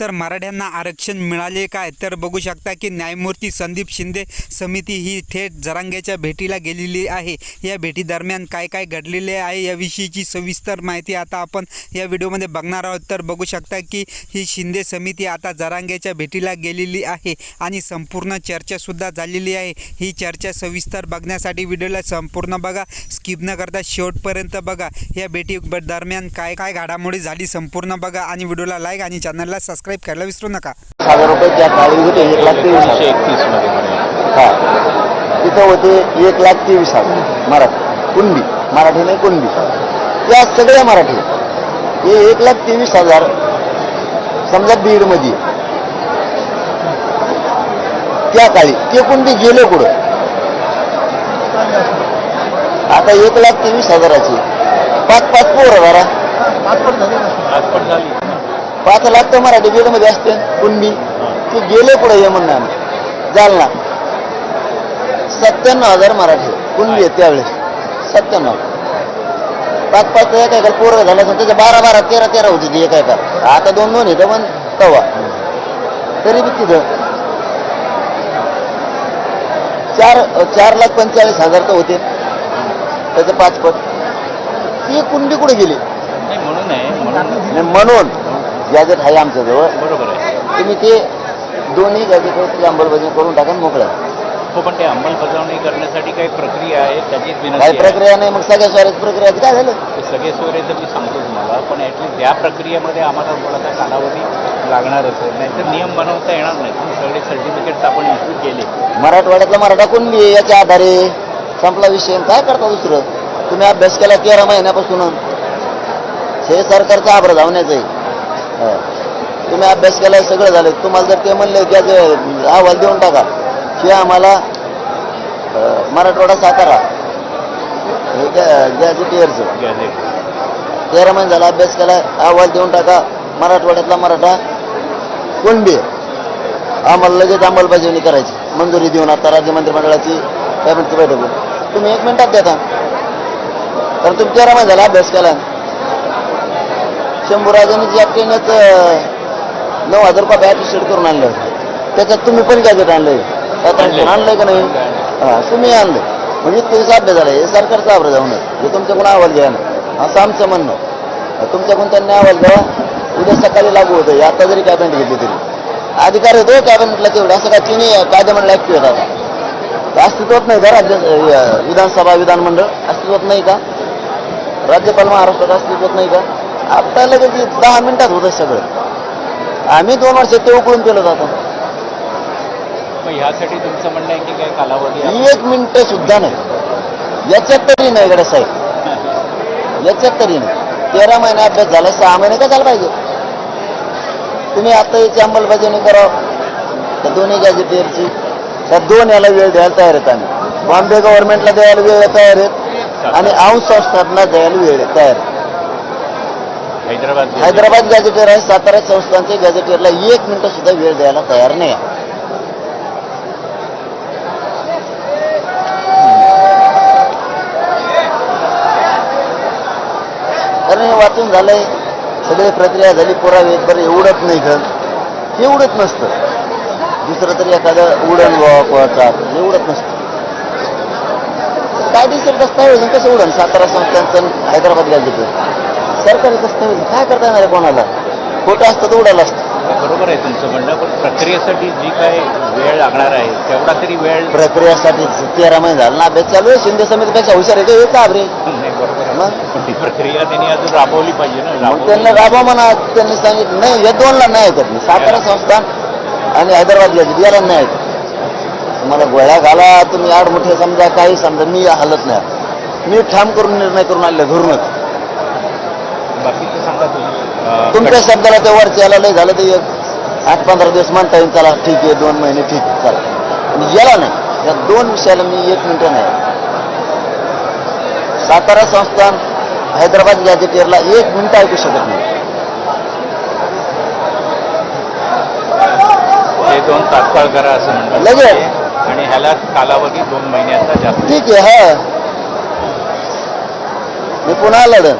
तर मराठ्यांना आरक्षण मिळाले काय? तर बघू शकता की न्यायमूर्ती संदीप शिंदे समिती ही थेट जरांगेच्या भेटीला गेलेली आहे. या भेटीदरम्यान काय काय घडलेले आहे याविषयीची सविस्तर माहिती आता आपण या व्हिडिओमध्ये बघणार आहोत. तर बघू शकता की ही शिंदे समिती आता जरांगेच्या भेटीला गेलेली आहे आणि संपूर्ण चर्चासुद्धा झालेली आहे. ही चर्चा सविस्तर बघण्यासाठी व्हिडिओला संपूर्ण बघा. स्किप न करता शेवटपर्यंत बघा. या भेटी दरम्यान काय काय घडामोडी झाली संपूर्ण बघा आणि व्हिडिओला लाईक आणि चॅनलला सबस्क्राईब करायला विसरू नका. हजार रुपये त्या काळी होते एक लाख तेवीस हजार. एकतीसमध्ये हा. तिथं होते एक लाख तेवीस हजार. मराठी. कुणबी. मराठी नाही कुणबी. त्या सगळ्या मराठी. हे एक लाख तेवीस हजार समजा बीडमध्ये. त्या काळी. ते कुणबी गेले कुठं? आता एक लाख तेवीस हजाराची. पाच पाच पोरं झाली. पाच लाख तर मराठी बीडमध्ये असते कुणबी. ते गेले पुढे हे म्हणणं आम्ही. जालना. सत्त्याण्णव हजार मराठी कुणबी आहेत त्यावेळेस. सत्त्याण्णव. पाच पाच एका एका पोरं झालं असं त्याच्या बारा बारा तेरा तेरा होती ती एका एका आता दोन दोन येतं पण तवा. तरी बी तिथं. चार चार लाख पंचेचाळीस हजार तर होते. त्याचं पाच पट ती कुंडी कुठे गेली? म्हणून. गॅजेट आहे आमच्याजवळ बरोबर आहे. तुम्ही ते दोन्ही गॅजेटवरती अंमलबजावणी करून टाका मोकळ्या हो पण ते अंमलबजावणी करण्यासाठी काही प्रक्रिया आहे त्याची काही. प्रक्रिया नाही मग सगळ्या स्वारीच प्रक्रिया काय झालं? ते सगळे सोयरे तर मी सांगतो तुम्हाला पण ॲटलीस्ट या प्रक्रियेमध्ये आम्हाला थोडासा कालावधी लागणारच आहे. नाहीतर नियम बनवता येणार नाही. तुम्ही सगळे सर्टिफिकेट्स आपण इश्यू केले. मराठवाड्यातला मराठा कुणबी आहे, याच्या आधारे? संपला विषय. काय करता दुसरं? तुम्ही अभ्यास केला तेरा महिन्यापासून. हे सरकारचा आभार धावण्याचं आहे. तुम्ही अभ्यास केला सगळं झालं तुम्हाला जर ते म्हणले की आज अहवाल देऊन टाका. हे आम्हाला मराठवाडा सातारा. हे गॅझेट तेरा महिने झाला अभ्यास केला अहवाल देऊन टाका. मराठवाड्यातला मराठा कुणबी. आम्हाला लगेच अंमलबजावणी करायची. मंजुरी देऊन आता राज्य मंत्रिमंडळाची कॅबिनेटची बैठक. तुम्ही एक मिनिटात देता. कारण तुम्ही तेरा महिने झाला अभ्यास केला शंभूराजांनी ज्या ट्रेनेच नऊ हजार रुपये ॲप्रिशिएट करून आणलं. होतं. त्याच्यात तुम्ही पण गॅजेट आणलंय. आणलंय. का नाही? हा तुम्ही आणलं म्हणजे तुमचा अभ्यास झाला. हे सरकारचा अभ्यास जाऊन हे तुमच्याकडून अहवाल घ्या ना. असं आमचं म्हणणं. तुमच्याकडून त्यांनी अहवाल घ्या. उद्या सकाळी लागू होतं. हे आता जरी कॅबिनेट घेतली तरी. अधिकार येतो कॅबिनेटला तेवढे. असं काय तिन्ही कायदेमंडळ ऍक्टिव्ह येतात ते अस्तित्वात नाही का राज्य विधानसभा विधानमंडळ? अस्तित्वात नाही का? राज्यपाल महाराष्ट्रात अस्तित्वात नाही का? आता लगेच दहा मिनिटात होतं सगळं. आम्ही दोन वर्ष ते उकळून केलं जातं. मग ह्यासाठी तुमचं म्हणणं आहे की काय कालावधी? एक मिनिट सुद्धा नाही. याच्यात तरी नाही गड्या साहेब. याच्यात तरी नाही. तेरा महिने अभ्यास झाला सहा महिने का झाला पाहिजे? तुम्ही आता याची अंमलबजावणी करावं त्या दोन्ही गॅजेटियरची त्या दोन याला वेळ द्यायला तयार आहेत आम्ही. बॉम्बे गव्हर्नमेंटला द्यायला वेळ तयार आहेत. आणि औंध संस्थांना द्यायला वेळ तयार आहे. हैदराबाद हैदराबाद गॅजेटियर आहे सातारा संस्थांचे गॅजेटियरला एक मिनिट सुद्धा वेळ द्यायला तयार नाही. आहे. कारण हे वाचून झालंय सगळी प्रक्रिया झाली पुरावे बरं एवढंच नाही घर. एवढंच नसतं. दुसरं तरी एखादं उडण वाचार एवढंच नसतं. कायदेशीर दस्तावेज कसं उडण सातारा संस्थांचं हैदराबाद गॅजेटियर सरकारी दस्तावेज काय करता येणार आहे कोणाला? खोटं असतं तर उडालं असतं. बरोबर आहे तुमचं म्हणणं पण प्रक्रियेसाठी जी काय वेळ लागणार आहे तेवढा तरी वेळ प्रक्रियासाठी तेरा महिने झाला ना अभ्यास चालू आहे. शिंदे समितीपेक्षा हुशार आहे का? का रे नाही बरोबर आहे. मग? पण ती प्रक्रिया त्यांनी अजून राबवली पाहिजे ना. मग राबवली- त्यांना राबा म्हणा. त्यांनी सांगितलं नाही या दोनला नाही ऐकत मी. सातारा संस्थान आणि हैदराबाद गॅजेट याला नाही ऐकत. मला गोळ्या घाला. तुम्ही आड मोठे समजा काही समजा. मी हलत नाही. मी ठाम करून निर्णय करून आणले घरूनच. बाकीचं सांगा तुम्ही. तुमच्या शब्दाला ते वरच्या याला लय झालं ते एक आठ पंधरा दिवस म्हणता येईल चला ठीक आहे दोन महिने ठीक आहे चला. आणि याला नाही. या दोन विषयाला मी एक मिनिट नाही. सातारा संस्थान हैदराबाद गॅजेटियरला एक मिनिट ऐकू शकत नाही. दोन तात्काळ करा असं म्हणतात. लगेच. आणि ह्याला कालावधी दोन महिन्याचा जास्त. ठीक आहे हा. मी पुन्हा लढन